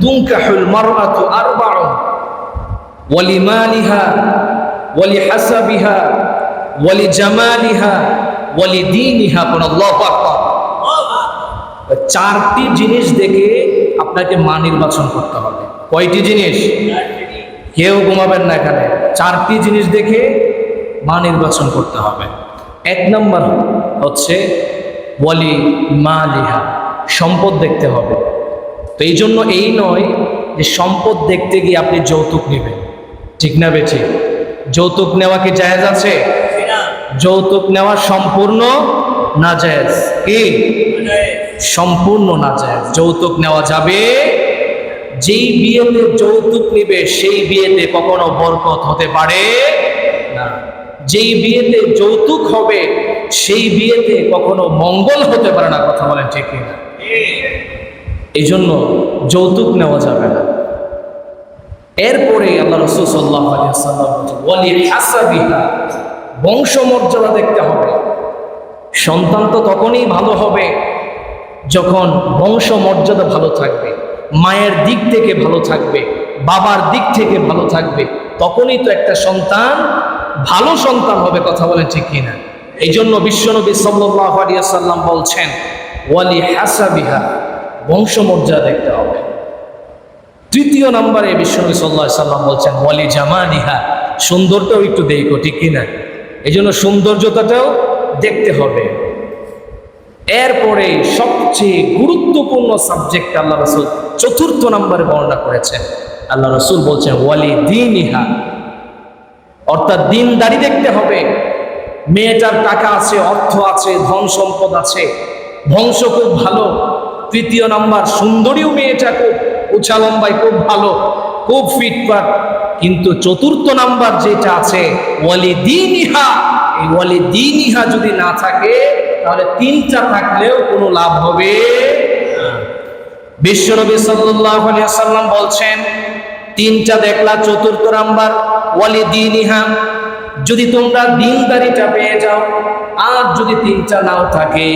তুনকাহুল মারআতু আরবাউন। ওয়ালিমালিহা ওয়ালিহাসাবিহা, ওয়ালিজামালিহা, ওয়ালিদীনিহা। কোন আল্লাহু আকবার। চারটি জিনিস দেখে আপনাকে মা নির্বাচন করতে হবে। কয়টি জিনিস? কেউ ঘুমাবেন না এখানে। চারটি জিনিস দেখে মা নির্বাচন করতে হবে। এক নম্বর হচ্ছে ওয়ালি মা লিহা সম্পদ দেখতে হবে। তো এই জন্য এই নয় যে সম্পদ দেখতে গিয়ে আপনি যৌতুক নেবেন। ঠিক না বেঠিক যৌতুক নেওয়া কি জায়েজ আছে? যৌতুক নেওয়া সম্পূর্ণ না জায়েজ কি? সম্পূর্ণ না যায় যৌতুক নেওয়া যাবে? যেই বিয়েতে যৌতুক নিবে, সেই বিয়েতে কখনো বরকত হতে পারে না। যেই বিয়েতে যৌতুক হবে, সেই বিয়েতে কখনো মঙ্গল হতে পারে না, কথা বলেন ঠিক না এই জন্য যৌতুক নেওয়া যাবে না। এরপরে আল্লাহ রসুল সাল্লাহ বংশমর্যাদা দেখতে হবে। সন্তান তো তখনই ভালো হবে যখন বংশ মর্যাদা ভালো থাকবে, মায়ের দিক থেকে ভালো থাকবে, বাবার দিক থেকে ভালো থাকবে, তখনই তো একটা সন্তান, ভালো সন্তান হবে কথা বলেন ঠিক কিনা। এই জন্য বিশ্বনবী সাল্লাম বলছেন, ওয়ালি হাসাবিহা বংশ মর্যাদা দেখতে হবে। তৃতীয় নম্বরে বিশ্বনবী সাল্লাহ সাল্লাম বলছেন, ওয়ালি জামানিহা সৌন্দর্যটাও একটু দেখো, ঠিক কিনা? এই জন্য সৌন্দর্যতাটাও দেখতে হবে। এরপরে সবচেয়ে গুরুত্বপূর্ণ সাবজেক্ট আল্লাহ রসুল চতুর্থ নম্বরে বর্ণনা করেছেন। আল্লাহ রসুল বলছেন, ওয়ালি দিন ইহা অর্থাৎ দিনদারি দেখতে হবে। মেয়েটার টাকা আছে, অর্থ আছে, ধন সম্পদ আছে, বংশ খুব ভালো। তৃতীয় নাম্বার, সুন্দরীও মেয়েটা খুব উঁচা লম্বাই খুব ভালো, খুব ফিটফাট কিন্তু চতুর্থ নাম্বার যেটা আছে ওয়ালি দিন ইহা এই ওয়ালি দিন যদি না থাকে, তাহলে তিনটা থাকলেও কোনো লাভ হবে। বিশ্বনবী সাল্লাল্লাহু আলাইহি সাল্লাম বলছেন, তিনটা দেখলা, চতুর্থ নাম্বার ওয়ালি দিনিহা যদি তোমরা দিনদারিটা পেয়ে যাও, আর যদি তিনটা নাও থাকে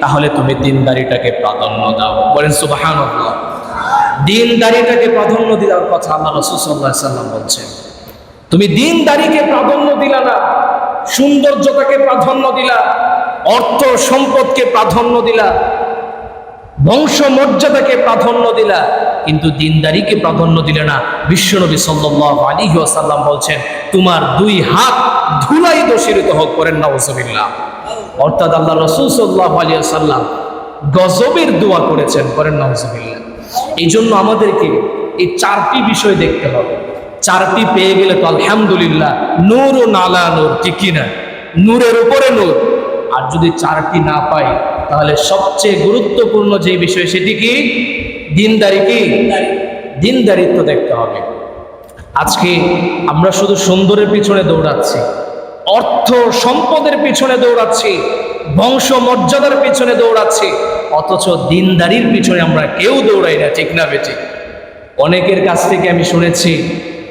তাহলে তুমি দিনদারিটাকে প্রাধান্য দাও। বলেন, সুবহানাল্লাহ। দিনদারিটাকে প্রাধান্য দেওয়ার কথা আল্লাহ রাসূল সাল্লাল্লাহু আলাইহি সাল্লাম বলছেন। তুমি দিনদারিকে প্রাধান্য দিলা না, সৌন্দর্যতাকে প্রাধান্য দিলা, অর্থ সম্পদকে প্রাধান্য দিলা বংশ মর্যাদাকে প্রাধান্য দিলা, কিন্তু দিনদারিকে প্রাধান্য দিলে না, বিশ্বনবী সাল্লাল্লাহু আলাইহি ওয়াসাল্লাম বলছেন, তোমার দুই হাত ধুলাই দোষীরিত হোক করেন না নাউজুবিল্লাহ। অর্থাৎ আল্লাহ রাসূল সাল্লাল্লাহু আলাইহি ওয়াসাল্লাম গজবের দোয়া করেছেন করেন নাউজুবিল্লাহ। এই জন্য আমাদেরকে এই চারটি বিষয় দেখতে হবে। চারটি পেয়ে গেলে তো আলহামদুলিল্লাহ নূর ও নালা নূর, ঠিক কিনা নূরের উপরে নূর। আর যদি চারটি না পাই, তাহলে সবচেয়ে গুরুত্বপূর্ণ যে বিষয় সেটি কি? দিনদারি কি? দিনদারিত্ব দেখতে হবে। আজকে আমরা শুধু সুন্দরের পিছনে দৌড়াচ্ছি। অর্থ সম্পদের পিছনে দৌড়াচ্ছি বংশ মর্যাদার পিছনে দৌড়াচ্ছি অথচ দিনদারির পিছনে আমরা কেউ দৌড়াই না ঠিক না বেটি? অনেকের কাছ থেকে আমি শুনেছি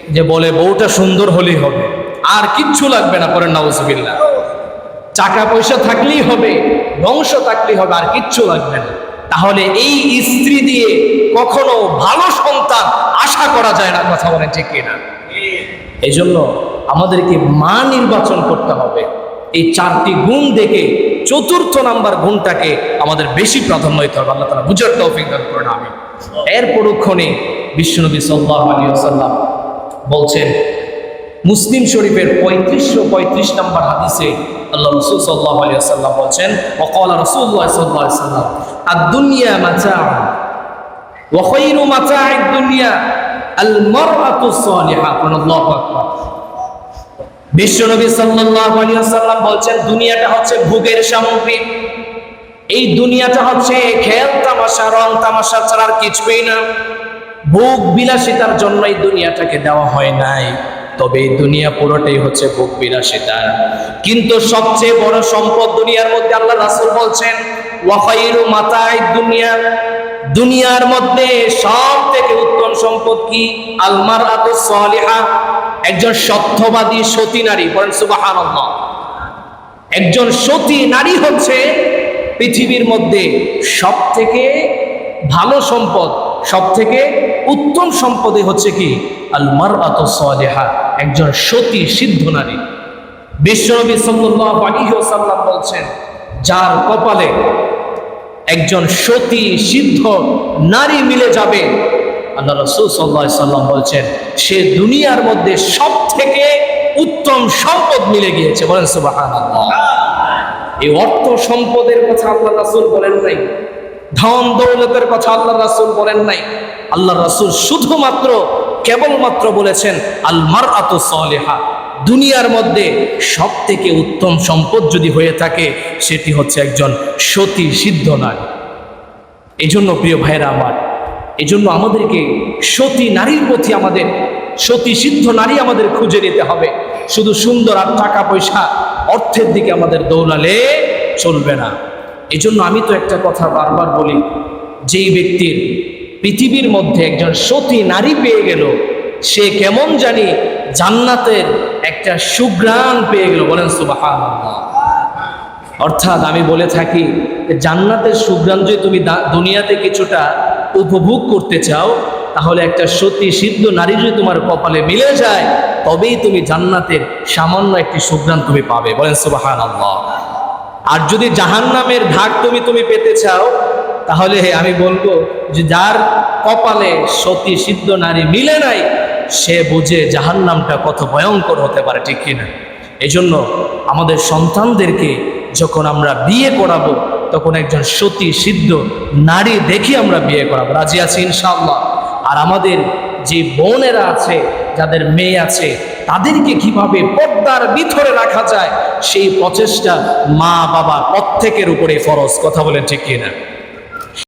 যে বলে বউটা সুন্দর হলেই হবে আর কিচ্ছু লাগবে না পরে নাউজবিল্লা টাকা পয়সা থাকলেই হবে বংশ থাকলেই হবে আর কিচ্ছু লাগবে না। তাহলে এই স্ত্রী দিয়ে কখনো ভালো সন্তান আশা করা যায় না কথা বলে ঠিক কিনা? এই জন্য আমাদেরকে মা নির্বাচন করতে হবে এই চারটি গুণ দেখে চতুর্থ নাম্বার গুণটাকে আমাদের বেশি প্রাধান্য দিতে হবে আল্লাহ তালা বুঝার তৌফিক দান করেন আমি এর পরক্ষণে বিশ্বনবী সাল্লাহ আলী আসাল্লাম বলছেন মুসলিম শরীফের পঁয়ত্রিশশো পঁয়ত্রিশ নম্বর হাদিসে আল্লাহ রসুল সাল্লাহ আলী আসাল্লাম বলছেন ওকল রসুল্লাহ সাল্লাহ সাল্লাম আর দুনিয়া মাচা وخير متاع الدنيا المرأة الصالحة আল্লাহু আকবার বিশ্বনবী সাল্লাল্লাহু আলাইহি ওয়াসাল্লাম বলছেন, দুনিয়াটা হচ্ছে ভোগের সামগ্রী। এই দুনিয়াটা হচ্ছে খেল, তামাশা, রং, তামাশা ছাড়া আর কিছুই না। ভোগ বিলাসিতার জন্য এই দুনিয়াটাকে দেওয়া হয় নাই। তবে এই দুনিয়া পুরোটাই হচ্ছে ভোগ বিলাসিতা। কিন্তু সবচেয়ে বড় সম্পদ দুনিয়ার মধ্যে আল্লাহ রাসূল বলছেন ওয়াখাইরু মাতাই দুনিয়া। দুনিয়ার মধ্যে সব থেকে উত্তম সম্পদ কি? আলমার আতু সলিহা। একজন সত্যবাদী সতী নারী, বলেন সুবহানাল্লাহ। একজন সতী নারী হচ্ছে পৃথিবীর মধ্যে সব থেকে ভালো সম্পদ সব থেকে উত্তম সম্পদে হচ্ছে কি? আল মার সালেহা, একজন সতী সিদ্ধ নারী। বিশ্বনবী ওয়াসাল্লাম বলছেন, যার কপালে একজন সতী সিদ্ধ নারী মিলে যাবে আল্লাহ রসুল সাল্লাহ সাল্লাম বলছেন সে দুনিয়ার মধ্যে সব থেকে উত্তম সম্পদ মিলে গিয়েছে। বলেন সুবাহান এই অর্থ সম্পদের কথা আল্লাহ রাসুল বলেন নাই। ধন দৌলতের কথা আল্লাহ রাসুল বলেন নাই। আল্লাহ রাসুল শুধুমাত্র কেবলমাত্র বলেছেন আল মার আত সলেহা। দুনিয়ার মধ্যে সব থেকে উত্তম সম্পদ যদি হয়ে থাকে সেটি হচ্ছে একজন সতী সিদ্ধ নারী। এই জন্য প্রিয় ভাইরা আমার এই জন্য আমাদেরকে সতী নারীর প্রতি আমাদের, সতী সিদ্ধ নারী আমাদের খুঁজে নিতে হবে। শুধু সুন্দর আর টাকা পয়সা, অর্থের দিকে আমাদের দৌড়ালে চলবে না। এই জন্য আমি তো একটা কথা বারবার বলি, যেই ব্যক্তির পৃথিবীর মধ্যে একজন সতী নারী পেয়ে গেল, সে কেমন জানি জান্নাতের একটা সুগ্রাণ পেয়ে গেল। বলেন সুবাহান অর্থাৎ আমি বলে থাকি, জান্নাতের সুগ্রাণ যদি তুমি দুনিয়াতে কিছুটা উপভোগ করতে চাও, তাহলে একটা সতী সিদ্ধ নারী যদি তোমার কপালে মিলে যায়, তবেই তুমি জান্নাতের সামান্য একটি সুগ্রাণ তুমি পাবে। বলেন সুবাহান আল্লাহ আর যদি জাহান্নামের ঢাক তুমি তুমি পেতে চাও, তাহলে আমি বলব যে যার কপালে সতী সিদ্ধ নারী মিলে নাই, সে বুঝে জাহান্নামটা কত ভয়ঙ্কর হতে পারে, ঠিক কিনা? এই জন্য আমাদের সন্তানদেরকে যখন আমরা বিয়ে করাবো তখন একজন সতী, সিদ্ধ নারী দেখি আমরা বিয়ে করাবো। রাজি আছি ইনশাআল্লাহ? আর আমাদের যে বোনেরা আছে, যাদের মেয়ে আছে, তাদেরকে কীভাবে পর্দার ভিতরে রাখা যায়, সেই প্রচেষ্টা মা বাবা প্রত্যেকের উপরে ফরজ। কথা বলেন ঠিক কিনা?